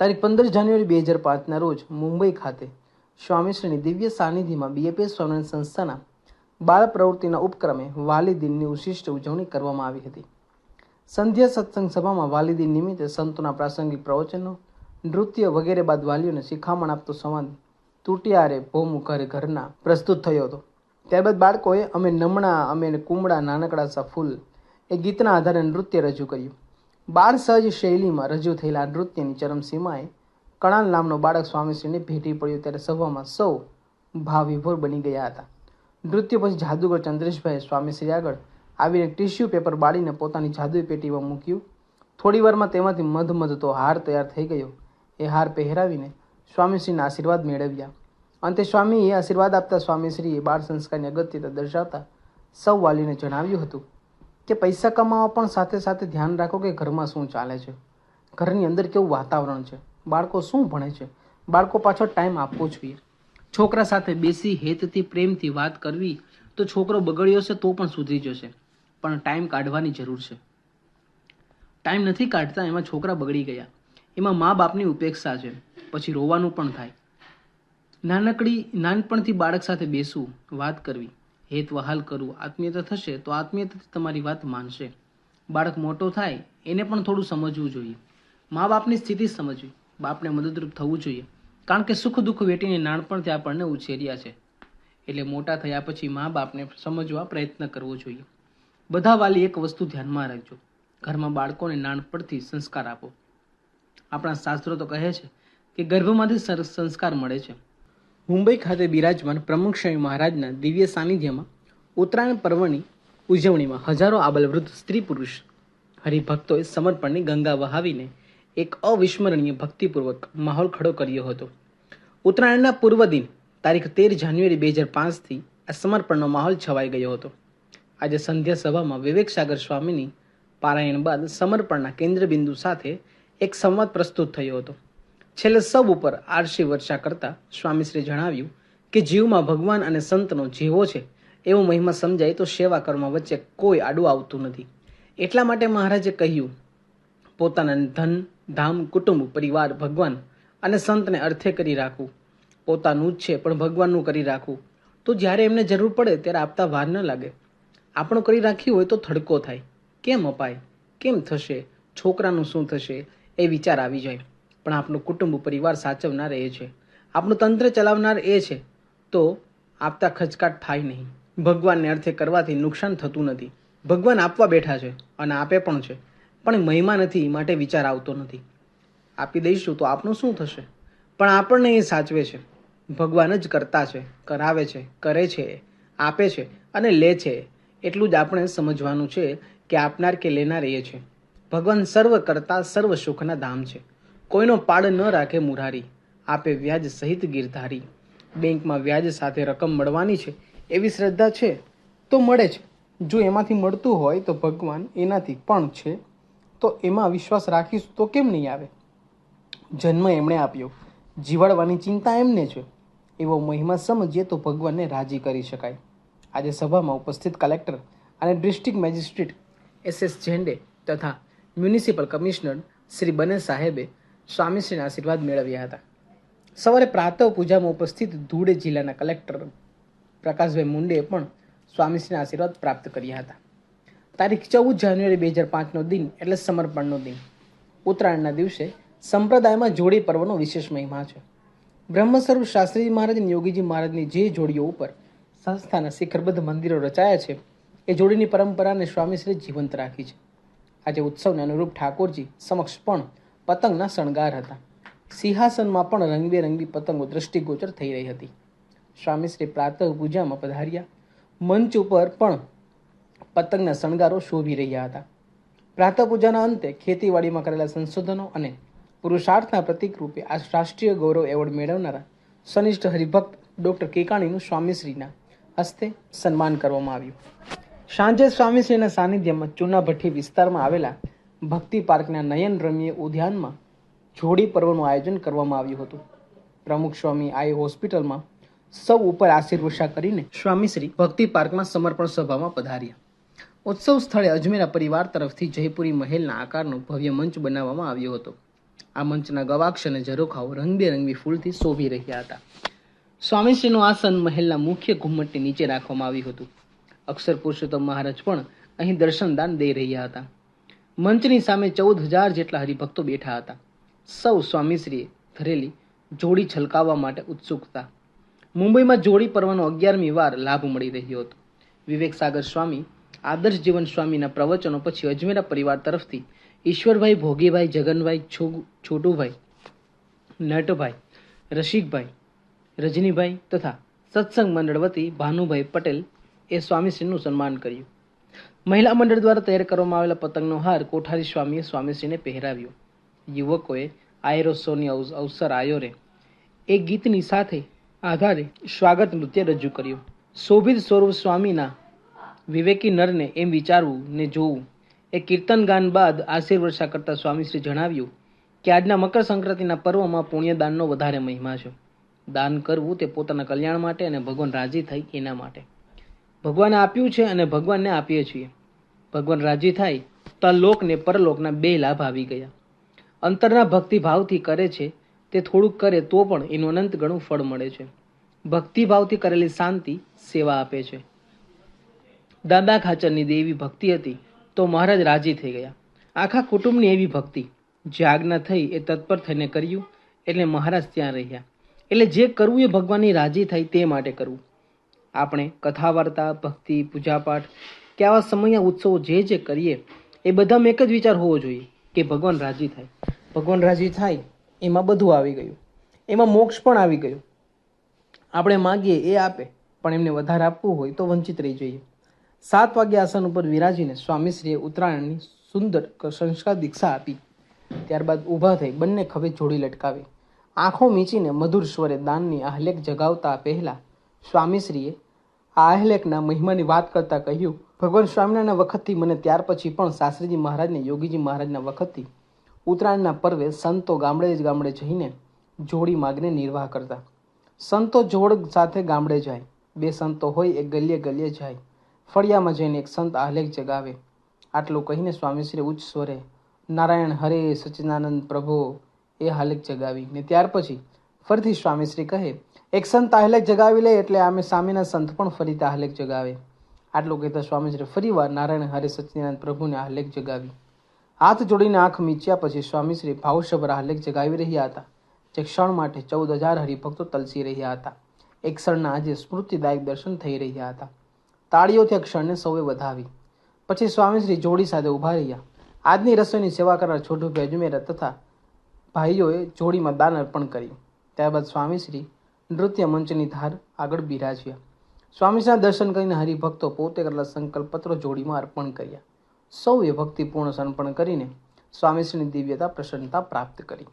તારીખ પંદર જાન્યુઆરી બે હજાર પાંચના રોજ મુંબઈ ખાતે સ્વામીશ્રીની દિવ્ય સાનિધિમાં બીએપીએસ સ્વામિનારાયણ સંસ્થાના બાળ પ્રવૃત્તિના ઉપક્રમે વાલી દિનની વિશિષ્ટ ઉજવણી કરવામાં આવી હતી. સંધ્યા સત્સંગ સભામાં વાલી નિમિત્તે સંતોના પ્રાસંગિક પ્રવચનો, નૃત્ય વગેરે બાદ વાલીઓને શિખામણ આપતો સંવાદ તૂટિયારે ભોમું ઘર ઘરના પ્રસ્તુત થયો હતો. ત્યારબાદ બાળકોએ અમે નમણા, અમે કુમળા, નાનકડા સા ફૂલ એ ગીતના આધારે નૃત્ય રજૂ કર્યું. બાળ સહજ શૈલીમાં રજૂ થયેલા નૃત્યની ચરમસીમાએ કણાલ નામનો બાળક સ્વામીશ્રીને ભેટી પડ્યો ત્યારે સભામાં સૌ ભાવવિભોર બની ગયા હતા. નૃત્ય પછી જાદુગર ચંદ્રેશભાઈએ સ્વામીશ્રી આગળ આવીને ટિશ્યુ પેપર બાળીને પોતાની જાદુઈ પેટીમાં મૂક્યું. થોડી વારમાં તેમાંથી મધ મધતો હાર તૈયાર થઈ ગયો. એ હાર પહેરાવીને સ્વામીશ્રીના આશીર્વાદ મેળવ્યા. અંતે સ્વામીએ આશીર્વાદ આપતા સ્વામીશ્રીએ બાળ સંસ્કારની અગત્યતા દર્શાવતા સૌ વાલીને જણાવ્યું હતું કે પૈસા કમાવા પણ સાથે સાથે ધ્યાન રાખો કે ઘરમાં શું ચાલે છે. ઘરની અંદર કેવું વાતાવરણ છે. બાળકો શું ભણે છે. બાળકો પાછળ ટાઈમ આપવો જોઈએ. છોકરા સાથે બેસી હેતથી પ્રેમથી વાત કરવી તો છોકરો બગડ્યો છે તો પણ સુધરી જશે. પણ ટાઈમ કાઢવાની જરૂર છે. ટાઈમ નથી કાઢતા એમાં છોકરા બગડી ગયા. એમાં મા બાપની ઉપેક્ષા છે. પછી રોવાનું પણ થાય. નાનકડી, નાનપણથી બાળક સાથે બેસવું, વાત કરવી. હેત વહાલ કરવું આત્મીયતા થશે તો આત્મીયતાથી તમારી વાત માનશે. બાળક મોટો થાય, એને પણ થોડું સમજવું જોઈએ. મા બાપની સ્થિતિ સમજવી, બાપને મદદરૂપ થવું જોઈએ. કારણ કે સુખ દુઃખ વેટીને નાનપણથી આપણને ઉછેર્યા છે. એટલે મોટા થયા પછી મા બાપને સમજવા પ્રયત્ન કરવો જોઈએ. બધા વાલી એક વસ્તુ ધ્યાનમાં રાખજો. ઘરમાં બાળકોને નાનપણથી સંસ્કાર આપો. આપણા શાસ્ત્રો તો કહે છે કે ગર્ભમાંથી સંસ્કાર મળે છે. મુંબઈ ખાતે બિરાજમાન પ્રમુખ મહારાજના દિવ્ય સાનિધ્યમાં ઉત્તરાયણ પર્વની ઉજવણીમાં હજારો આબલવૃદ્ધ સ્ત્રી પુરુષ હરિભક્તોએ સમર્પણની ગંગા વહાવીને એક અવિસ્મરણીય ભક્તિપૂર્વક માહોલ ખડો કર્યો હતો. ઉત્તરાયણના પૂર્વ દિન, તારીખ તેર જાન્યુઆરી બે હજાર પાંચથી આ સમર્પણનો માહોલ છવાઈ ગયો હતો. આજે સંધ્યા સભામાં વિવેક સાગર સ્વામીની પારાયણ બાદ સમર્પણના કેન્દ્રબિંદુ સાથે એક સંવાદ પ્રસ્તુત થયો હતો. છેલ્લે સૌ ઉપર આરસી વર્ષા કરતા સ્વામીશ્રી જણાવ્યું કે જીવમાં ભગવાન અને સંતનો જેવો છે, એવો મહિમા સમજાય તો સેવા કર્મ વચ્ચે કોઈ આડું આવતું નથી. એટલા માટે મહારાજે કહ્યું, પોતાના ધન, ધામ, કુટુંબ, પરિવાર, ભગવાન અને સંતને અર્થે કરી રાખવું. પોતાનું જ છે, પણ ભગવાનનું કરી રાખવું. તો જ્યારે એમને જરૂર પડે ત્યારે આપતા વાર ન લાગે. આપણું કરી રાખ્યું હોય તો થડકો થાય. કેમ અપાય? કેમ થશે? છોકરાનું શું થશે? એ વિચાર આવી જાય. પણ આપણું કુટુંબ પરિવાર સાચવનાર એ છે. આપણું તંત્ર ચલાવનાર એ છે. તો આપતા ખચકાટ થાય નહીં. ભગવાનને અર્થે કરવાથી નુકસાન થતું નથી. ભગવાન આપવા બેઠા છે અને આપે પણ છે. પણ મહિમા નથી માટે વિચાર આવતો નથી. આપી દઈશું તો આપણું શું થશે? પણ આપણને એ સાચવે છે. ભગવાન જ કરતા છે, કરાવે છે, કરે છે, આપે છે અને લે છે. એટલું જ આપણે સમજવાનું છે કે આપનાર કે લેનાર એ છે. ભગવાન સર્વ કરતા સર્વ સુખના ધામ છે. કોઈનો પાડ ન રાખે મુરારી, આપે વ્યાજ સહિત ગીરધારી. બેંકમાં વ્યાજ સાથે રકમ મળવાની છે એવી શ્રદ્ધા છે તો મળે છે જો એમાંથી મળતું હોય તો ભગવાન એનાથી પણ છે. તો એમાં વિશ્વાસ રાખીશું તો કેમ નહીં આવે? જન્મ એમણે આપ્યો. જીવાડવાની ચિંતા એમને છે. એવો મહિમા સમજીએ તો ભગવાનને રાજી કરી શકાય. આજે સભામાં ઉપસ્થિત કલેક્ટર અને district magistrate S S Zende તથા મ્યુનિસિપલ કમિશનર શ્રી બને સાહેબે સ્વામીશ્રીના આશીર્વાદ મેળવ્યા હતા. સવારે પ્રાતઃ પૂજામાં ઉપસ્થિત ધૂળે જિલ્લાના કલેક્ટર પ્રકાશભાઈ મુંડેએ પણ સ્વામીશ્રીના આશીર્વાદ પ્રાપ્ત કર્યા હતા. તારીખ ચૌદ જાન્યુઆરી બે હજાર પાંચનો દિન એટલે સમર્પણનો દિન. ઉત્તરાયણના દિવસે સંપ્રદાયમાં જોડી પર્વનો વિશેષ મહિમા છે. બ્રહ્મસ્વરૂપ શાસ્ત્રીજી મહારાજ અને યોગીજી મહારાજની જે જોડીઓ ઉપર સંસ્થાના શિખરબદ્ધ મંદિરો રચાયા છે, એ જોડીની પરંપરાને સ્વામીશ્રી જીવંત રાખી છે. આજે ઉત્સવને અનુરૂપ ઠાકોરજી સમક્ષ પણ પતંગના શણગાર હતા. સિંહાસનમાં પણ રંગબેરંગી પતંગો દ્રષ્ટિગોચર થઈ રહી હતી. સ્વામીશ્રી પ્રાતઃ પૂજામાં પધાર્યા. મંચ ઉપર પણ પતંગના શણગારો શોભી રહ્યા હતા. પ્રાતઃ પૂજાના અંતે ખેતીવાડીમાં કરેલા સંશોધનો અને પુરુષાર્થના પ્રતિકરૂપે આ રાષ્ટ્રીય ગૌરવ એવોર્ડ મેળવનારા સનિષ્ઠ હરિભક્ત ડૉક્ટર કેકાણીનું સ્વામીશ્રીના હસ્તે સન્માન કરવામાં આવ્યું. સાંજે સ્વામીશ્રીના સાનિધ્યમાં ચૂનાભઠ્ઠી વિસ્તારમાં આવેલા ભક્તિ પાર્કના નયન રમ્ય ઉદ્યાનમાં જોડી પર્વનું આયોજન કરવામાં આવ્યું હતું. પ્રમુખ સ્વામી આઈ હોસ્પિટલમાં સૌ ઉપર આશીર્વશા કરીને સ્વામીશ્રી ભક્તિ પાર્કમાં સમર્પણ સભામાં પધાર્યા. ઉત્સવ સ્થળે અજમેરા પરિવાર તરફથી જયપુરી મહેલના આકારનો ભવ્ય મંચ બનાવવામાં આવ્યો હતો. આ મંચના ગવાક્ષ અને ઝરોખાઓ રંગબેરંગી ફૂલથી શોભી રહ્યા હતા. સ્વામીશ્રીનું આસન મહેલના મુખ્ય ઘુમ્મટની નીચે રાખવામાં આવ્યું હતું. અક્ષર પુરુષોત્તમ મહારાજ પણ અહીં દર્શનદાન દઈ રહ્યા હતા. મંચની સામે ચૌદ હજાર જેટલા હરિભક્તો બેઠા હતા. સૌ સ્વામીશ્રીએ ધરેલી જોડી છલકાવવા માટે ઉત્સુક હતા મુંબઈમાં જોડી પર્વનો અગિયારમી વાર લાભ મળી રહ્યો હતો. વિવેક સાગર સ્વામી, આદર્શ જીવન સ્વામીના પ્રવચનો પછી અજમેરા પરિવાર તરફથી ઈશ્વરભાઈ, ભોગીભાઈ, જગનભાઈ છોટુભાઈ, નટભાઈ, રસિકભાઈ, રજનીભાઈ તથા સત્સંગ મંડળ વતી ભાનુભાઈ પટેલ એ સ્વામીશ્રીનું સન્માન કર્યું. મહિલા મંડળ દ્વારા તૈયાર કરવામાં આવેલા પતંગનો હાર કોઠારી સ્વામીએ સ્વામીશ્રીને પહેરાવ્યો. યુવકોએ આયરોત્સવની અવસ- અવસર આયોરે. એ ગીતની સાથે આધારે સ્વાગત નૃત્ય રજૂ કર્યું. શોભિત સ્વરૂપ સ્વામીના વિવેકી નરને એમ વિચારવું ને જોવું. એ કીર્તન ગાન બાદ આશીર્વર્ષા કરતા સ્વામીશ્રી જણાવ્યું કે આજના મકર સંક્રાંતિના પર્વમાં પુણ્યદાનનો વધારે મહિમા છે. દાન કરવું તે પોતાના કલ્યાણ માટે અને ભગવાન રાજી થાય એના માટે. ભગવાને આપ્યું છે અને ભગવાનને આપીએ છીએ. ભગવાન રાજી થાય તો આ લોકને, પરલોકના બે લાભ આવી ગયા. અંતરના ભક્તિભાવથી કરે છે, તે થોડુંક કરે તો પણ એનું અનંત ગણું ફળ મળે છે. ભક્તિભાવથી કરેલી શાંતિ સેવા આપે છે. દાદા ખાચરની દેવી ભક્તિ હતી તો મહારાજ રાજી થઈ ગયા. આખા કુટુંબની એવી ભક્તિ. જે આજ્ઞા થઈ એ તત્પર થઈને કર્યું, એટલે મહારાજ ત્યાં રહ્યા. એટલે જે કરવું એ ભગવાનની રાજી થાય તે માટે કરવું. આપણે કથા વાર્તા, ભક્તિ, પૂજાપાઠ કે આવા સમયના ઉત્સવો જે જે કરીએ, એ બધામાં એક જ વિચાર હોવો જોઈએ કે ભગવાન રાજી થાય. ભગવાન રાજી થાય, એમાં બધું આવી ગયું. એમાં મોક્ષ પણ આવી ગયું. આપણે માગીએ એ આપે, પણ એમને વધારે આપવું હોય તો વંચિત રહી જોઈએ. સાત વાગ્યા આસન ઉપર વિરાજીને સ્વામીશ્રીએ ઉત્તરાયણની સુંદર સંસ્કાર દીક્ષા આપી. ત્યારબાદ ઊભા થઈ બંને ખભે જોડી લટકાવી. આંખો મીચીને મધુર સ્વરે દાનની આહલેખ જગાવતા પહેલાં સ્વામીશ્રીએ આ આહલેખના મહિમાની વાત કરતા કહ્યું, ભગવાન સ્વામિનારાયણના વખતથી મને ત્યાર પછી પણ શાસ્ત્રીજી મહારાજને, યોગીજી મહારાજના વખતથી ઉત્તરાયણના પર્વે સંતો ગામડે જ ગામડે જઈને જોડી માગને નિર્વાહ કરતા. સંતો જોડ સાથે ગામડે જાય, બે સંતો હોય, એક ગલીએ ગલીએ જાય. ફળિયામાં જઈને એક સંત આહલેખ જગાવે. આટલું કહીને સ્વામીશ્રી ઉચ્ચ સ્વરે, નારાયણ હરે સચ્ચિદાનંદ પ્રભુ, એ હાલેક જગાવી ને ત્યાર પછી ફરીથી સ્વામીશ્રી કહે, એક સંત આહલેખ જગાવી લે એટલે આમે સામેના સંત પણ ફરી આહલેખ જગાવે. આટલું કહેતા સ્વામીશ્રી ફરીવાર નારાયણ હરે સચ્ચિદાનંદ પ્રભુને આહલેખ જગાવી. હાથ જોડીને આંખ મીચ્યા પછી સ્વામીશ્રી ભાવસભર આહલેખ જગાવી રહ્યા હતા. જે ક્ષણ માટે ચૌદ હજાર હરિભક્તો તલસી રહ્યા હતા. એક ક્ષણના આજે સ્મૃતિદાયક દર્શન થઈ રહ્યા હતા. તાળીઓથી ક્ષણને સૌએ વધાવી. પછી સ્વામીશ્રી જોડી સાથે ઊભા રહ્યા. આજની રસોઈની સેવા કરનાર છોટુભાઈ અજમેરા તથા ભાઈઓએ જોડીમાં દાન અર્પણ કર્યું. ત્યારબાદ સ્વામીશ્રી નૃત્ય મંચની ધાર આગળ બિરાજ્યા. સ્વામીશ્રીના દર્શન કરીને હરિભક્તો પોતે કરેલા સંકલ્પ પત્રો જોડીમાં અર્પણ કર્યા. સૌએ ભક્તિપૂર્ણ સમર્પણ કરીને સ્વામીશ્રીની દિવ્યતા પ્રસન્નતા પ્રાપ્ત કરી.